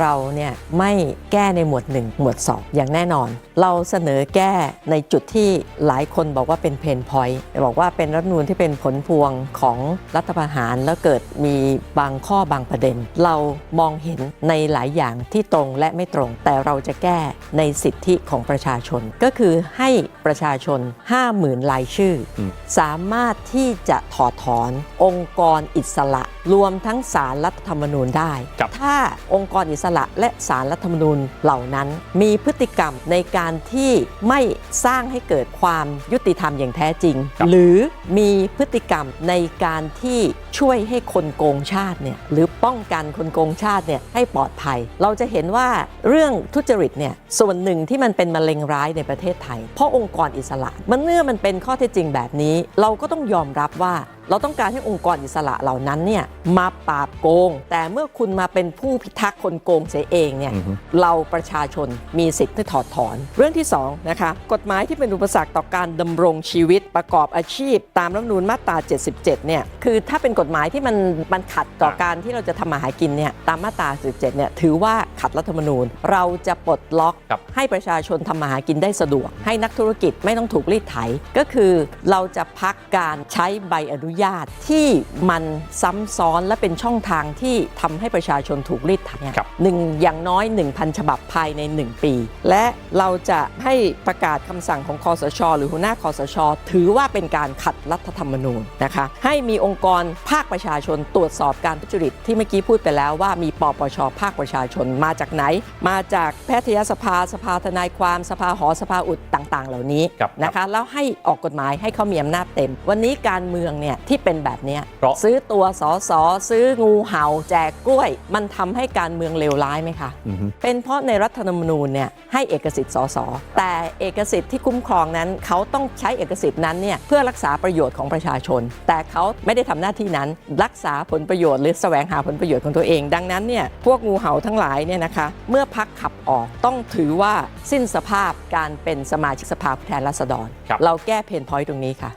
เราเนี่ยไม่แก้ในหมวด 1 หมวด 2 อย่างแน่นอน เราเสนอแก้ในจุดที่หลายคนบอกว่าเป็นเพนพอยต์บอกว่าเป็นรัฐธรรมนูญที่เป็นผลพวงของรัฐประหารแล้วเกิดมีบางข้อบางประเด็น เรามองเห็นในหลายอย่างที่ตรงและไม่ตรง แต่เราจะแก้ในสิทธิของประชาชน ก็คือให้ประชาชน 50,000 รายชื่ออมสามารถที่จะถอดถอนองค์กรอิสระ รวมทั้งสารรัฐธรรมนูญได้ครับถ้าองค์กรอิสระและสารรัฐธรรมนูญเหล่านั้น มีพฤติกรรมในการที่ไม่สร้างให้เกิดความยุติธรรมอย่างแท้จริงครับหรือมีพฤติกรรมในการที่ช่วยให้คนโกงชาติเนี่ยหรือป้องกันคนโกงชาติเนี่ยให้ปลอดภัย เราจะเห็นว่าเรื่องทุจริตเนี่ยส่วนหนึ่งที่มันเป็นมะเร็งร้ายในประเทศไทย เพราะองค์กรอิสระ มันเมื่อมันเป็นข้อเท็จจริงแบบนี้ เราก็ต้องยอมรับว่าเราต้องการให้องค์กรอิสระเหล่านั้นเนี่ยมาปราบโกง แต่เมื่อคุณมาเป็นผู้พิทักษ์คนโกงเสียเองเนี่ยอือฮึเราประชาชนมีสิทธิ์ที่ถอดถอน เรื่องที่2นะคะกฎหมายที่เป็นอุปสรรคต่อการดำรงชีวิตประกอบอาชีพ ตามรัฐธรรมนูญมาตรา 77 เนี่ยคือถ้าเป็นกฎหมายที่มันมันขัดต่อการที่เราจะทำมาหากินเนี่ยตามมาตรา 77 เนี่ยถือว่าขัดรัฐธรรมนูญ เราจะปลดล็อกครับให้ประชาชนทำมาหากินได้สะดวก ให้นักธุรกิจไม่ต้องถูกรีดไถ ก็คือเราจะพักการใช้ใบอนุญาตที่มันซ้ำซ้อนและเป็นช่องทางที่ทำให้ประชาชนถูกรีดไถเนี่ยครับหนึ่งอย่างน้อย 1,000 ฉบับภายใน 1 ปี และเราจะให้ประกาศคำสั่งของคอสช หรือหัวหน้าคอสช ถือว่าเป็นการขัดรัฐธรรมนูญนะคะให้มีองค์กรภาคประชาชนตรวจสอบการทุจริตที่เมื่อกี้พูดไปแล้วว่ามีปปช ภาคประชาชนมาจากไหน มาจากแพทยสภาสภาทนายความสภาหอสภาอุดต่างๆ เหล่านี้ครับนะคะแล้วให้ออกกฎหมายให้เขามีอำนาจเต็ม วันนี้การเมืองเนี่ยที่เป็นแบบเนี้ยเพราะซื้อตัวสอสอซื้องูเห่าแจกกล้วย มันทำให้การเมืองเลเลวร้ายไหมคะ เป็นเพราะในรัฐธรรมนูญเนี่ยให้เอกสิทธิ์สสแต่เอกสิทธิ์ที่คุ้มครองนั้น เขาต้องใช้เอกสิทธิ์นั้นเนี่ยเพื่อรักษาประโยชน์ของประชาชน แต่เขาไม่ได้ทำหน้าที่นั้น รักษาผลประโยชน์หรือแสวงหาผลประโยชน์ของตัวเอง ดังนั้นเนี่ยพวกงูเห่าทั้งหลายเนี่ยนะคะเมื่อพักขับออกต้องถือว่าสิ้นสภาพการเป็นสมาชิกสภาผู้แทนราษฎร เราแก้เพนพอยต์ตรงนี้ค่ะ